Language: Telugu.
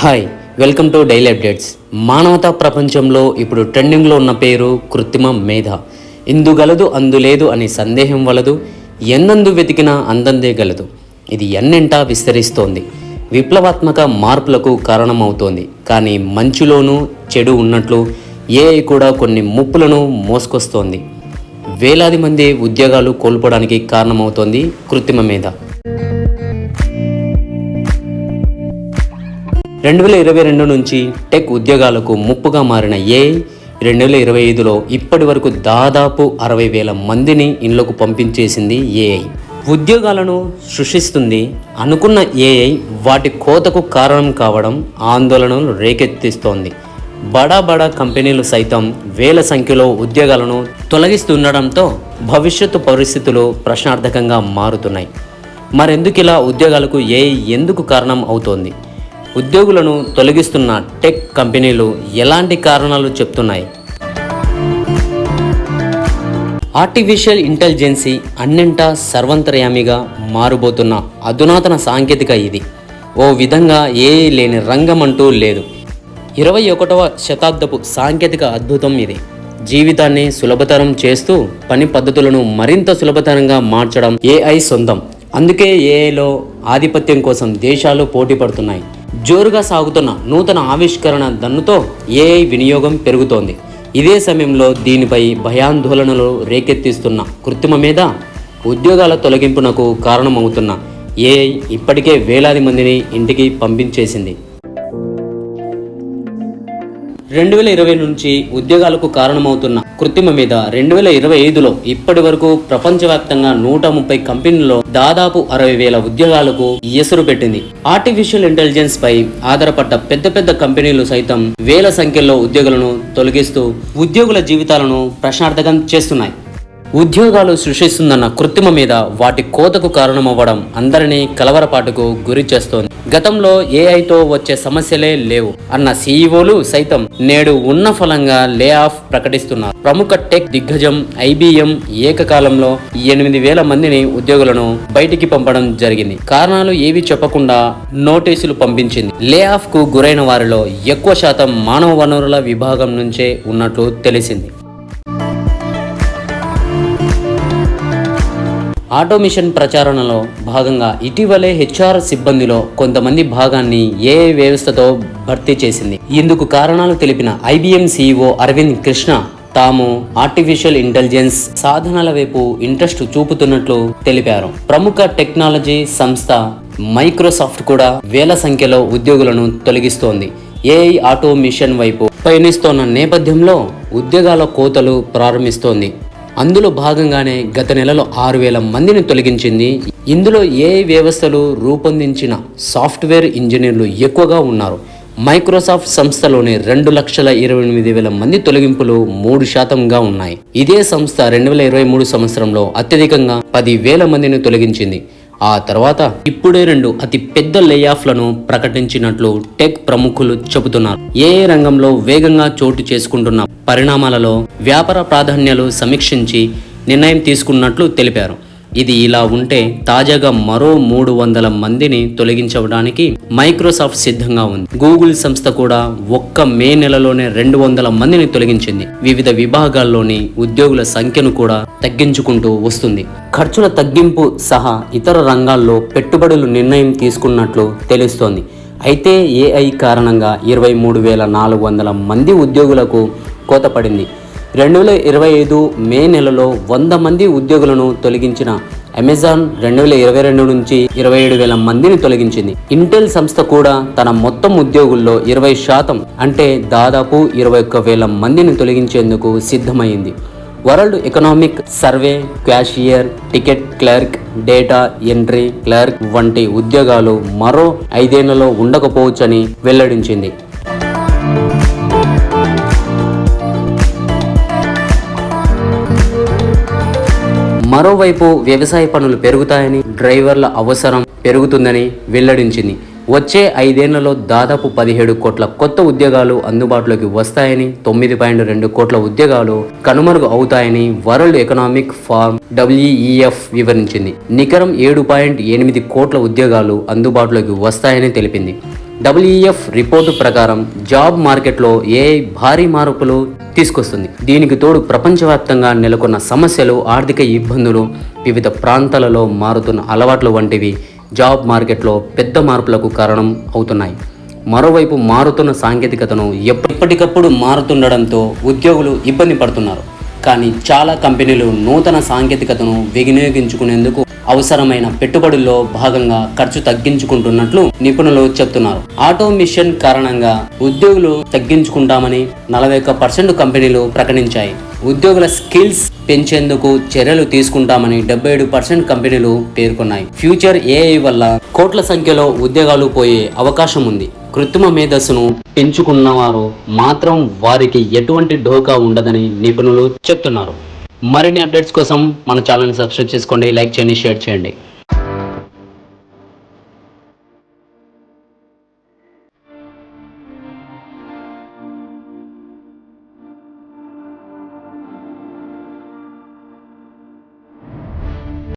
Hi welcome to daily updates మానవతా ప్రపంచంలో ఇప్పుడు ట్రెండింగ్లో ఉన్న పేరు కృత్రిమ మేధ. ఇందు గలదు అనే అని సందేహం వలదు ఎన్నందు వెతికినా అందందే గలదు. ఇది ఎన్నెంటా విస్తరిస్తోంది. విప్లవాత్మక మార్పులకు కారణమవుతోంది. కానీ మంచులోనూ చెడు ఉన్నట్లు ఏఐ కూడా కొన్ని ముప్పులను మోసుకొస్తోంది. వేలాది మంది ఉద్యోగాలు కోల్పోవడానికి కారణమవుతోంది కృత్రిమ మేధ. రెండు వేల ఇరవై రెండు నుంచి టెక్ ఉద్యోగాలకు ముప్పుగా మారిన ఏఐ రెండు వేల ఇరవై ఐదులో ఇప్పటి వరకు దాదాపు అరవై వేల మందిని ఇళ్ళకు పంపించేసింది ఏఐ ఉద్యోగాలను సృష్టిస్తుంది అనుకున్న ఏఐ వాటి కోతకు కారణం కావడం ఆందోళనలు రేకెత్తిస్తోంది. బడా బడా కంపెనీలు సైతం వేల సంఖ్యలో ఉద్యోగాలను తొలగిస్తుండడంతో భవిష్యత్తు పరిస్థితులు ప్రశ్నార్థకంగా మారుతున్నాయి. మరెందుకు ఇలా ఉద్యోగాలకు ఏఐ ఎందుకు కారణం అవుతోంది? ఉద్యోగులను తొలగిస్తున్న టెక్ కంపెనీలు ఎలాంటి కారణాలు చెప్తున్నాయి? ఆర్టిఫిషియల్ ఇంటెలిజెన్సీ అన్నింటా సర్వంతర్యామిగా మారుబోతున్న అధునాతన సాంకేతిక ఇది. ఓ విధంగా ఏఐ లేని రంగం అంటూ లేదు. ఇరవై ఒకటవ శతాబ్దపు సాంకేతిక అద్భుతం ఇది. జీవితాన్ని సులభతరం చేస్తూ పని పద్ధతులను మరింత సులభతరంగా మార్చడం ఏఐ సొంతం. అందుకే ఏఐలో ఆధిపత్యం కోసం దేశాలు పోటీ పడుతున్నాయి. జోరుగా సాగుతున్న నూతన ఆవిష్కరణ దన్నుతో ఏఐ వినియోగం పెరుగుతోంది. ఇదే సమయంలో దీనిపై భయాందోళనలు రేకెత్తిస్తున్న కృత్రిమ మీద ఉద్యోగాల తొలగింపునకు కారణమవుతున్న ఏఐ ఇప్పటికే వేలాది మందిని ఇంటికి పంపించేసింది. రెండు వేల ఇరవై నుంచి ఉద్యోగాలకు కారణమవుతున్న కృత్రిమ మీద రెండు వేల ఇరవై ఐదులో ఇప్పటి వరకు ప్రపంచవ్యాప్తంగా నూట ముప్పై కంపెనీల్లో దాదాపు అరవై వేల ఉద్యోగాలకు ఎసురు పెట్టింది. ఆర్టిఫిషియల్ ఇంటెలిజెన్స్ పై ఆధారపడ్డ పెద్ద పెద్ద కంపెనీలు సైతం వేల సంఖ్యలో ఉద్యోగులను తొలగిస్తూ ఉద్యోగుల జీవితాలను ప్రశ్నార్థకం చేస్తున్నాయి. ఉద్యోగాలు సృష్టిస్తుందన్న కృత్రిమ మీద వాటి కోతకు కారణమవ్వడం అందరినీ కలవరపాటుకు గురి చేస్తోంది. గతంలో ఏఐతో వచ్చే సమస్యలే లేవు అన్న సీఈఓలు సైతం నేడు ఉన్న ఫలంగా లే ఆఫ్ ప్రకటిస్తున్నారు. ప్రముఖ టెక్ దిగ్గజం ఐబిఎం ఏకకాలంలో ఎనిమిది వేల మందిని ఉద్యోగులను బయటికి పంపడం జరిగింది. కారణాలు ఏవి చెప్పకుండా నోటీసులు పంపించింది. లే ఆఫ్కు గురైన వారిలో ఎక్కువ శాతం మానవ వనరుల విభాగం నుంచే ఉన్నట్లు తెలిసింది. ఆటోమిషన్ ప్రచారణలో భాగంగా ఇటీవలే హెచ్ఆర్ సిబ్బందిలో కొంతమంది భాగాన్ని ఏఐ వ్యవస్థతో భర్తీ చేసింది. ఇందుకు కారణాలు తెలిపిన ఐబిఎం సీఈఓ అరవింద్ కృష్ణ తాము ఆర్టిఫిషియల్ ఇంటెలిజెన్స్ సాధనాల వైపు ఇంట్రెస్ట్ చూపుతున్నట్లు తెలిపారు. ప్రముఖ టెక్నాలజీ సంస్థ మైక్రోసాఫ్ట్ కూడా వేల సంఖ్యలో ఉద్యోగులను తొలగిస్తోంది. ఏఐ ఆటోమిషన్ వైపు పయనిస్తోన్న నేపథ్యంలో ఉద్యోగాల కోతలు ప్రారంభిస్తోంది. అందులో భాగంగానే గత నెలలో ఆరు వేల మందిని తొలగించింది. ఇందులో ఏ వ్యవస్థలు రూపొందించిన సాఫ్ట్వేర్ ఇంజనీర్లు ఎక్కువగా ఉన్నారు? మైక్రోసాఫ్ట్ సంస్థలోని రెండు లక్షల ఇరవై ఎనిమిది వేల మంది తొలగింపులు మూడు శాతంగా ఉన్నాయి. ఇదే సంస్థ రెండు వేల ఇరవై మూడు సంవత్సరంలో అత్యధికంగా పది వేల మందిని తొలగించింది. ఆ తర్వాత ఇప్పుడే రెండు అతి పెద్ద లేఆఫ్లను ప్రకటించినట్లు టెక్ ప్రముఖులు చెబుతున్నారు. ఏ రంగంలో వేగంగా చోటు చేసుకుంటున్న పరిణామాలలో వ్యాపార ప్రాధాన్యాలు సమీక్షించి నిర్ణయం తీసుకున్నట్లు తెలిపారు. ఇది ఇలా ఉంటే తాజాగా మరో మూడు వందల మందిని తొలగించడానికి మైక్రోసాఫ్ట్ సిద్ధంగా ఉంది. గూగుల్ సంస్థ కూడా ఒక్క మే నెలలోనే రెండు వందల మందిని తొలగించింది. వివిధ విభాగాల్లోని ఉద్యోగుల సంఖ్యను కూడా తగ్గించుకుంటూ వస్తుంది. ఖర్చుల తగ్గింపు సహా ఇతర రంగాల్లో పెట్టుబడులు నిర్ణయం తీసుకున్నట్లు తెలుస్తోంది. అయితే ఏఐ కారణంగా ఇరవై మూడు వేల నాలుగు వందల మంది ఉద్యోగులకు కోతపడింది. రెండు వేల ఇరవై ఐదు మే నెలలో వంద మంది ఉద్యోగులను తొలగించిన అమెజాన్ రెండు వేల ఇరవై రెండు నుంచి ఇరవై ఏడు వేల మందిని తొలగించింది. ఇంటెల్ సంస్థ కూడా తన మొత్తం ఉద్యోగుల్లో ఇరవై శాతం అంటే దాదాపు ఇరవై ఒక్క వేల మందిని తొలగించేందుకు సిద్ధమైంది. World economic survey cashier ticket clerk data entry clerk వంటి ఉద్యోగాలు మరో ఐదేళ్ళలో ఉండకపోవచ్చని వెల్లడించింది. మరోవైపు వ్యవసాయ పనులు పెరుగుతాయని డ్రైవర్ల అవసరం పెరుగుతుందని వెల్లడించింది. వచ్చే ఐదేళ్ళలో దాదాపు పదిహేడు కోట్ల కొత్త ఉద్యోగాలు అందుబాటులోకి వస్తాయని తొమ్మిది పాయింట్ రెండు కోట్ల ఉద్యోగాలు కనుమరుగు అవుతాయని వరల్డ్ ఎకనామిక్ ఫార్మ్ డబ్ల్యూఈఎఫ్ వివరించింది. నికరం ఏడు పాయింట్ ఎనిమిది కోట్ల ఉద్యోగాలు అందుబాటులోకి వస్తాయని తెలిపింది. డబ్ల్యూఎఫ్ రిపోర్టు ప్రకారం జాబ్ మార్కెట్లో ఏఐ భారీ మార్పులు తీసుకొస్తుంది. దీనికి తోడు ప్రపంచవ్యాప్తంగా నెలకొన్న సమస్యలు ఆర్థిక ఇబ్బందులు వివిధ ప్రాంతాలలో మారుతున్న అలవాట్లు వంటివి జాబ్ మార్కెట్లో పెద్ద మార్పులకు కారణం అవుతున్నాయి. మరోవైపు మారుతున్న సాంకేతికతను ఎప్పటికప్పుడు మారుతుండడంతో ఉద్యోగులు ఇబ్బంది పడుతున్నారు. కానీ చాలా కంపెనీలు నూతన సాంకేతికతను వినియోగించుకునేందుకు అవసరమైన పెట్టుబడుల్లో భాగంగా ఖర్చు తగ్గించుకుంటున్నట్లు నిపుణులు చెప్తున్నారు. ఆటోమిషన్ కారణంగా ఉద్యోగులు తగ్గించుకుంటామని నలభై ఒక్క పర్సెంట్ కంపెనీలు ప్రకటించాయి. ఉద్యోగుల స్కిల్స్ పెంచేందుకు చర్యలు తీసుకుంటామని డెబ్బై ఏడు పర్సెంట్ కంపెనీలు పేర్కొన్నాయి. ఫ్యూచర్ ఏఐ వల్ల కోట్ల సంఖ్యలో ఉద్యోగాలు పోయే అవకాశం ఉంది. కృత్రిమ మేధస్సును పెంచుకున్నవారు మాత్రం వారికి ఎటువంటి ఢోకా ఉండదని నిపుణులు చెప్తున్నారు. మరిన్ని అప్డేట్స్ కోసం మన ఛానల్ని సబ్స్క్రైబ్ చేసుకోండి లైక్ చేయండి షేర్ చేయండి.